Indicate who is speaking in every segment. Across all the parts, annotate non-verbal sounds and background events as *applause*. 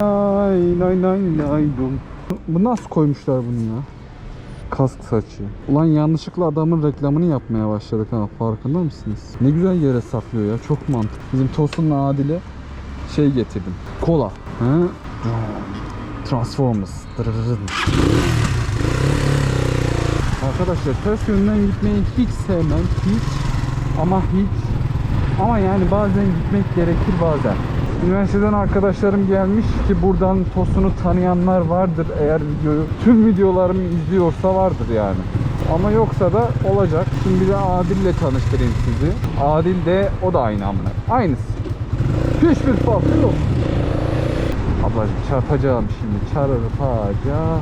Speaker 1: Nay nay nay nay dum. Bu nasıl koymuşlar bunu ya? Kask saçı. Ulan yanlışlıkla adamın reklamını yapmaya başladık ha farkında mısınız? Ne güzel yere saklıyor ya çok mantıklı. Bizim Tosun'la Adil'e şey getirdim. Kola. Ha? Transformers. Dırırırın. Arkadaşlar ters yönden gitmeyi hiç sevmem. Hiç. Ama hiç. Ama yani bazen gitmek gerekir bazen. Üniversiteden arkadaşlarım gelmiş ki buradan Tosun'u tanıyanlar vardır eğer videoyu tüm videolarımı izliyorsa vardır yani. Ama yoksa da olacak. Şimdi bir de Adil'le tanıştırayım sizi. Adil de o da aynı amına. Aynısı. Hiçbir farkı yok. Ablacım çarpacağım şimdi. Çarpacağım.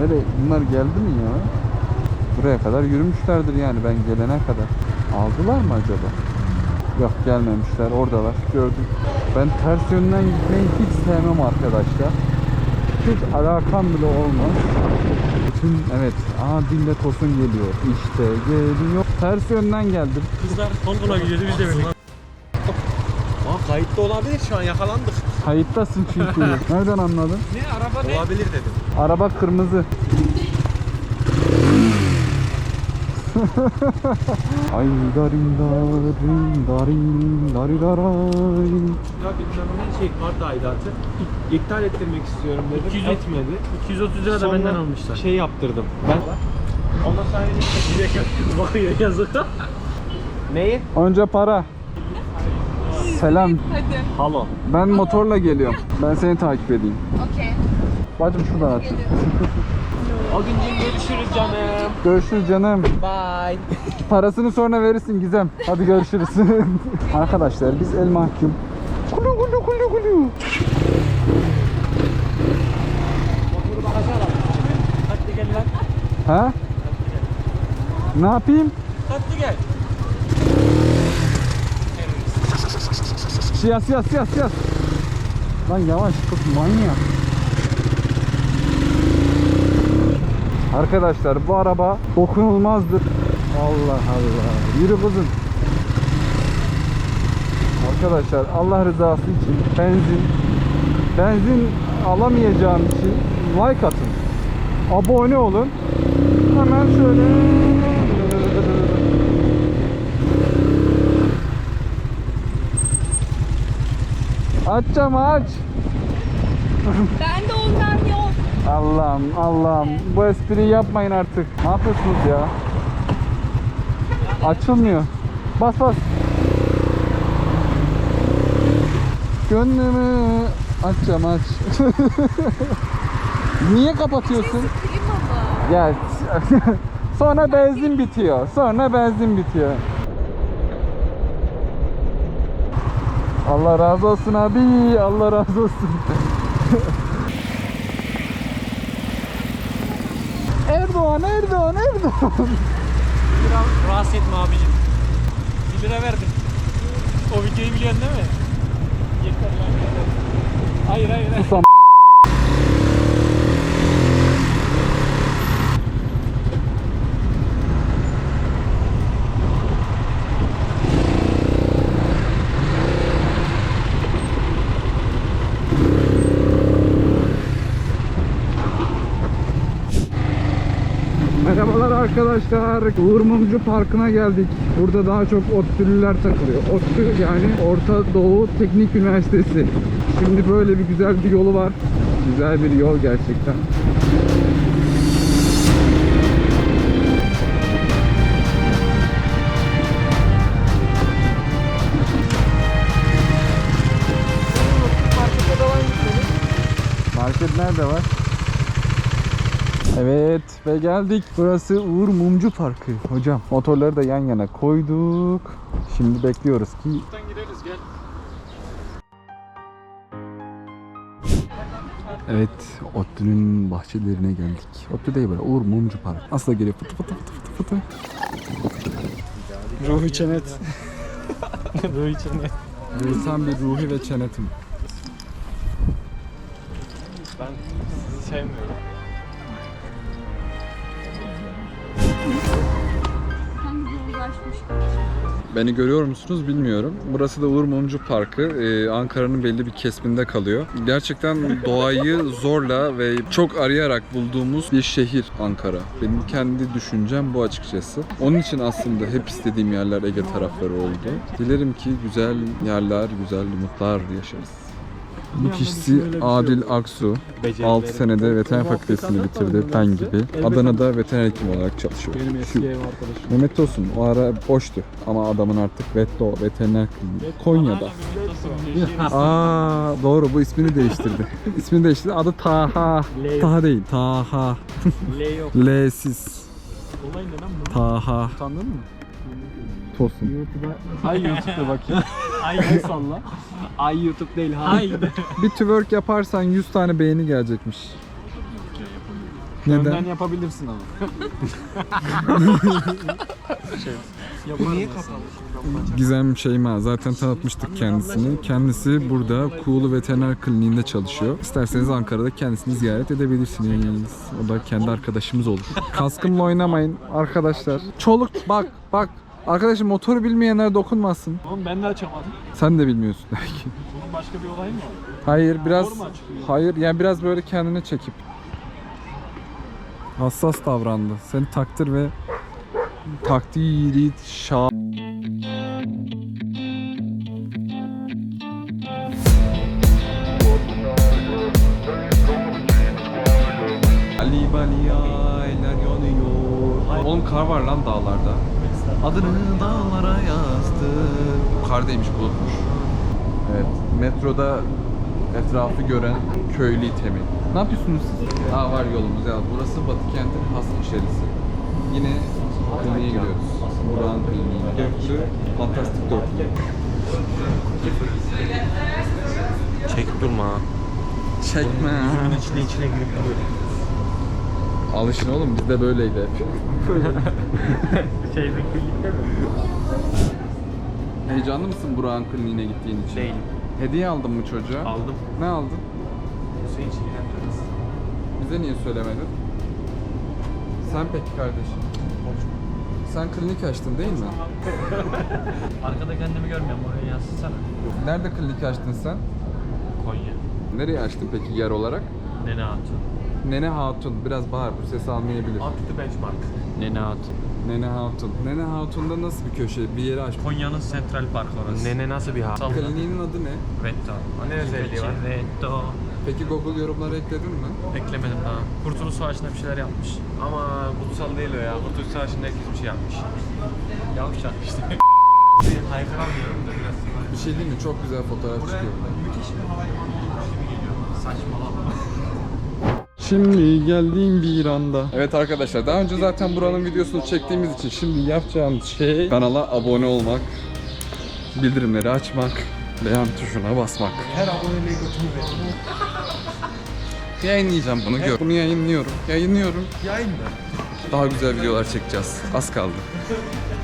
Speaker 1: Nereye? Bunlar geldi mi ya? Buraya kadar yürümüşlerdir yani ben gelene kadar. Aldılar mı acaba? Yok gelmemişler oradalar gördüm. Ben ters yönden gitmeyi hiç sevmem arkadaşlar. Hiç alakam bile olmaz. Bütün evet aa dille tosun geliyor. İşte geliyor. Ters yönden geldim.
Speaker 2: Kızlar kol kola gidiyordu biz de böyle.
Speaker 3: Kayıtta olabilir şu an yakalandık.
Speaker 1: Kayıttasın çünkü. *laughs* Nereden anladın?
Speaker 2: Ne araba ne?
Speaker 3: Olabilir dedim.
Speaker 1: Araba kırmızı. *laughs* Ay darin darin darin dariraray.
Speaker 3: Ya bilmem şey kart aidatı. İptal ettirmek istiyorum dedim.
Speaker 2: 200
Speaker 3: Etmedi.
Speaker 2: 230 lira da
Speaker 3: Sonra
Speaker 2: benden almışlar.
Speaker 3: Şey yaptırdım. Ben Ondan sonra *laughs*
Speaker 2: Bakıyor yazık.
Speaker 3: Neyi?
Speaker 1: Önce para. Selam.
Speaker 4: Hadi.
Speaker 3: Halo.
Speaker 1: Ben motorla geliyorum. Ben seni takip edeyim.
Speaker 4: Okey.
Speaker 1: Bacım şuradan aç.
Speaker 3: O gün görüşürüz canım.
Speaker 1: Görüşürüz canım.
Speaker 3: Bye.
Speaker 1: Parasını sonra verirsin Gizem. Hadi görüşürüz. *laughs* Arkadaşlar biz el mahkum. Kulu kulu kulu kulu. Ha? Ne yapayım?
Speaker 3: Hadi gel.
Speaker 1: Siyas siyas siyas siyas. Lan yavaş kız manyak. Arkadaşlar bu araba dokunulmazdır. Allah Allah. Yürü kızım. Arkadaşlar Allah rızası için benzin benzin alamayacağım için like atın. Abone olun. Hemen şöyle Açacağım aç.
Speaker 4: Ben de ondan yok.
Speaker 1: Allah'ım Allah'ım bu espriyi yapmayın artık. Ne yapıyorsunuz ya? Açılmıyor. Bas bas. Gönlümü açacağım aç. *laughs* Niye kapatıyorsun? Ya *laughs* sonra benzin bitiyor. Sonra benzin bitiyor. Allah razı olsun abi. Allah razı olsun. *laughs* Erdoğan, Erdoğan, Erdoğan.
Speaker 2: Biraz rahatsız etme abicim. 1 lira verdim. O videoyu biliyorsun değil mi? Yeter lan. Hayır hayır. hayır.
Speaker 1: Arkadaşlar. Uğur Mumcu Parkı'na geldik. Burada daha çok ODTÜ'lüler takılıyor. ODTÜ yani Orta Doğu Teknik Üniversitesi. Şimdi böyle bir güzel bir yolu var. Güzel bir yol gerçekten. Market nerede var? Evet ve geldik. Burası Uğur Mumcu Parkı hocam. Motorları da yan yana koyduk. Şimdi bekliyoruz ki
Speaker 2: Buradan gireriz gel.
Speaker 1: Evet, ODTÜ'nün bahçelerine geldik. ODTÜ değil böyle, Uğur Mumcu Park. Nasıl da geliyor fıtı fıtı fıtı fıtı fıtı.
Speaker 2: Ruhi Çenet. *laughs* Ruhi Çenet.
Speaker 1: İnsan bir ruhi ve çenetim.
Speaker 2: Ben sevmiyorum.
Speaker 1: Beni görüyor musunuz bilmiyorum. Burası da Uğur Mumcu Parkı. Ee, Ankara'nın belli bir kesiminde kalıyor. Gerçekten *laughs* doğayı zorla ve çok arayarak bulduğumuz bir şehir Ankara. Benim kendi düşüncem bu açıkçası. Onun için aslında hep istediğim yerler Ege tarafları oldu. Dilerim ki güzel yerler, güzel umutlar yaşarız. Bu kişisi Adil Aksu. 6 senede veteriner fakültesini bitirdi ben gibi. Adana'da veteriner hekim olarak çalışıyor. Şu-. Mehmet olsun o ara boştu ama adamın artık Vetto veteriner kliniği Konya'da. Aa doğru bu ismini değiştirdi. *laughs* ismini değiştirdi. Adı Taha. Taha değil. Taha. *laughs* L'siz. Taha.
Speaker 3: Utandın mı?
Speaker 1: Tosun.
Speaker 3: YouTube'a. Ay YouTube'da bakayım. *laughs* Ay el salla. Ay YouTube değil ha. Ay.
Speaker 1: Bir twerk yaparsan 100 tane beğeni gelecekmiş.
Speaker 3: Önden
Speaker 1: Neden?
Speaker 3: yapabilirsin ama. Niye kapalı?
Speaker 1: Gizem Şeyma zaten tanıtmıştık kendisini. Kendisi burada Kuğulu Veteriner Kliniğinde çalışıyor. İsterseniz Ankara'da kendisini ziyaret edebilirsiniz. O da kendi arkadaşımız olur. Kaskımla oynamayın arkadaşlar. Çoluk bak bak. Arkadaşım motoru bilmeyenler dokunmasın.
Speaker 3: Oğlum ben de açamadım.
Speaker 1: Sen de bilmiyorsun belki. *laughs*
Speaker 3: Bunun başka bir olay mı var?
Speaker 1: Hayır biraz
Speaker 3: Zor mu açılıyor?
Speaker 1: hayır yani biraz böyle kendine çekip hassas davrandı. Seni takdir ve takdiri şa Ali Bali aylar yanıyor. Oğlum kar var lan dağlarda. Adını dağlara yazdım. Kardaymış bulutmuş. Evet, metroda etrafı gören köylü itemi. Ne yapıyorsunuz siz? Aa var yolumuz ya. Burası Batı kentin has içerisi. Yine kliniğe gidiyoruz. Burak'ın kliniği. Dörtlü, fantastik dörtlü.
Speaker 3: Çek durma.
Speaker 1: Çekme.
Speaker 3: İçine içine girip duruyor.
Speaker 1: Alışın oğlum bizde böyleydi hep. *laughs*
Speaker 3: Şeyde klinikte mi?
Speaker 1: Heyecanlı mısın Burak'ın kliniğine gittiğin için?
Speaker 3: Değilim.
Speaker 1: Hediye aldın mı çocuğa?
Speaker 3: Aldım.
Speaker 1: Ne aldın?
Speaker 3: Hüseyin Çiğdem'deniz.
Speaker 1: Bize niye söylemedin? Sen peki kardeşim? Sen klinik açtın değil mi? *laughs*
Speaker 2: Arkada kendimi görmüyorum oraya yansıtsana.
Speaker 1: Nerede klinik açtın sen?
Speaker 2: Konya.
Speaker 1: Nereye açtın peki yer olarak?
Speaker 2: Nene Hatun.
Speaker 1: Nene Hatun. Biraz bağır bu ses almayabilir.
Speaker 3: Up to benchmark.
Speaker 2: Nene Hatun.
Speaker 1: Nene Hatun. Nene Hatun'da nasıl bir köşe? Bir yeri aç.
Speaker 2: Konya'nın Central Park orası.
Speaker 3: Nene nasıl bir hal?
Speaker 2: Salla.
Speaker 1: Kliniğin adı ne?
Speaker 2: Vetto.
Speaker 3: Ne özelliği var?
Speaker 2: Vetto.
Speaker 1: Peki Google yorumlara ekledin mi?
Speaker 2: Eklemedim daha. Kurtuluş Savaşı'nda bir şeyler yapmış.
Speaker 3: Ama kutsal değil o ya. Kurtuluş Savaşı'nda herkes bir şey yapmış.
Speaker 2: Yavşak işte.
Speaker 3: Haykıramıyorum da biraz.
Speaker 1: Bir şey değil mi? Çok güzel fotoğraf çıkıyor.
Speaker 3: Müthiş bir hava Saçmalama.
Speaker 1: Şimdi geldiğim bir anda. Evet arkadaşlar daha önce zaten buranın videosunu çektiğimiz için şimdi yapacağımız şey kanala abone olmak, bildirimleri açmak, beğen tuşuna basmak.
Speaker 3: Her aboneliğe götümü verin. *laughs*
Speaker 1: Yayınlayacağım bunu gör. Bunu yayınlıyorum. Yayınlıyorum.
Speaker 3: Yayın mı?
Speaker 1: Daha güzel videolar çekeceğiz. Az kaldı. *laughs*